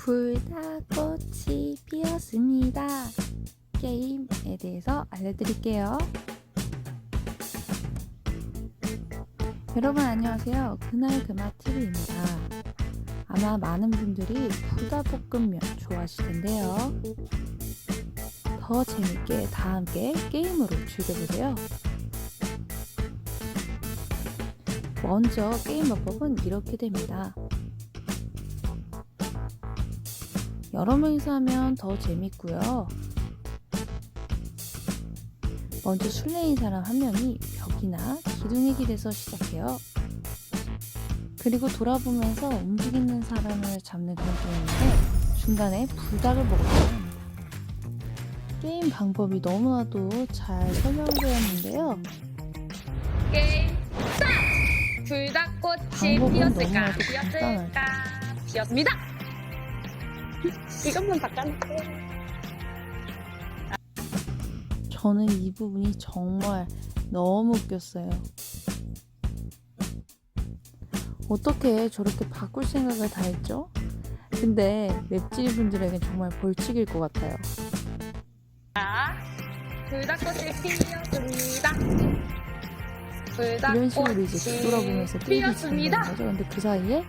불닭꽃이 피었습니다. 게임에 대해서 알려드릴게요. 여러분 안녕하세요. 그날 그맛 TV입니다. 아마 많은 분들이 불닭볶음면 좋아하실 텐데요. 더 재밌게 다 함께 게임으로 즐겨보세요. 먼저 게임 방법은 이렇게 됩니다. 여러 명이서 하면 더 재밌고요. 먼저 술래인 사람 한 명이 벽이나 기둥에 기대서 시작해요. 그리고 돌아보면서 움직이는 사람을 잡는 그런 게임인데 중간에 불닭을 먹어야 합니다. 게임 방법이 너무나도 잘 설명되었는데요. 게임 스타트! 불닭꽃이 피었을까? 피었을까? 피었습니다! 이것만 바꿔놓고 저는 이 부분이 정말 너무 웃겼어요. 어떻게 저렇게 바꿀 생각을 다 했죠? 근데 맵찔 분들에겐 정말 벌칙일 것 같아요. 불닭꽃이 피었습니다 이런 식으로 이제 불닭꽃이 진행되는 피었습니다 거죠. 근데 그 사이에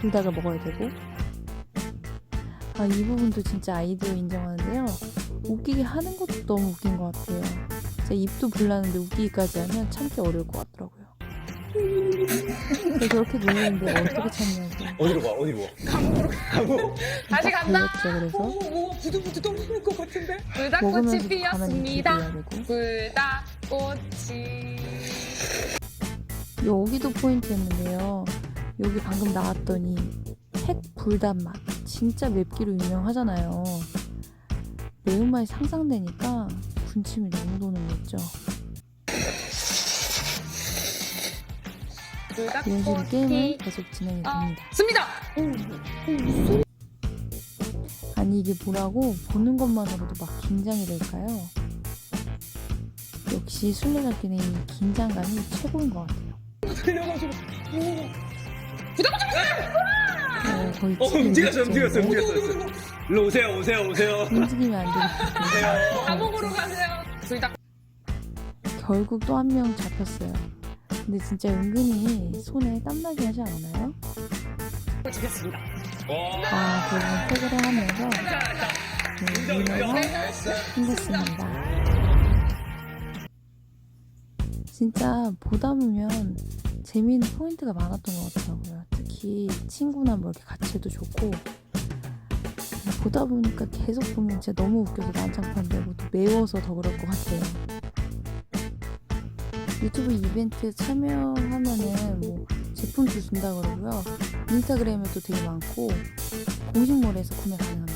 불닭을 먹어야 되고. 아, 이 부분도 진짜 아이디어 인정하는데요. 웃기게 하는 것도 너무 웃긴 것 같아요. 진짜 입도 불나는데 웃기기까지 하면 참기 어려울 것 같더라고요. 저렇게 놀리는데 어떻게 참냐고. 어디로 가? 어디로 가? 감옥으로 가고 다시 딱 간다. 걸렸죠, 그래서. 오, 부들부들 떨리는 것 같은데? 불닭꽃이 먹으면서 가만히 피었습니다 되고. 불닭꽃이 여기도 포인트였는데요. 여기 방금 나왔더니 핵 불단 맛. 진짜 맵기로 유명하잖아요. 매운맛이 상상되니까 군침이 너무 도는 거 있죠. 이런 식으로 게임은 계속 진행이 어. 됩니다. 습니다 아니 이게 뭐라고 보는 것만으로도 막 긴장이 될까요? 역시 술래잡기는 이 긴장감이 최고인 것 같아요. 들려가지고 어, 거의 어 움직였어 움직였어 직전인데 움직였어 일로 오세요 오세요 오세요. 움직이면 안 때문에 감옥으로 가세요. 불닭 결국 또 한 명 잡혔어요. 근데 진짜 은근히 손에 땀나게 하지 않았나요? 꽃이겠습니다. 아, 결국은 퇴근을 하면서 네, 생겼습니다. 진짜 보다 보면 재미있는 포인트가 많았던 것 같더라고요. 특히 친구나 뭐 이렇게 같이 해도 좋고 보다 보니까 계속 보면 진짜 너무 웃겨서 난장판 되고 또 매워서 더 그럴 것 같아요. 유튜브 이벤트 참여하면은 뭐 제품도 준다 그러고요. 인스타그램에도 되게 많고 공식몰에서 구매 가능합니다.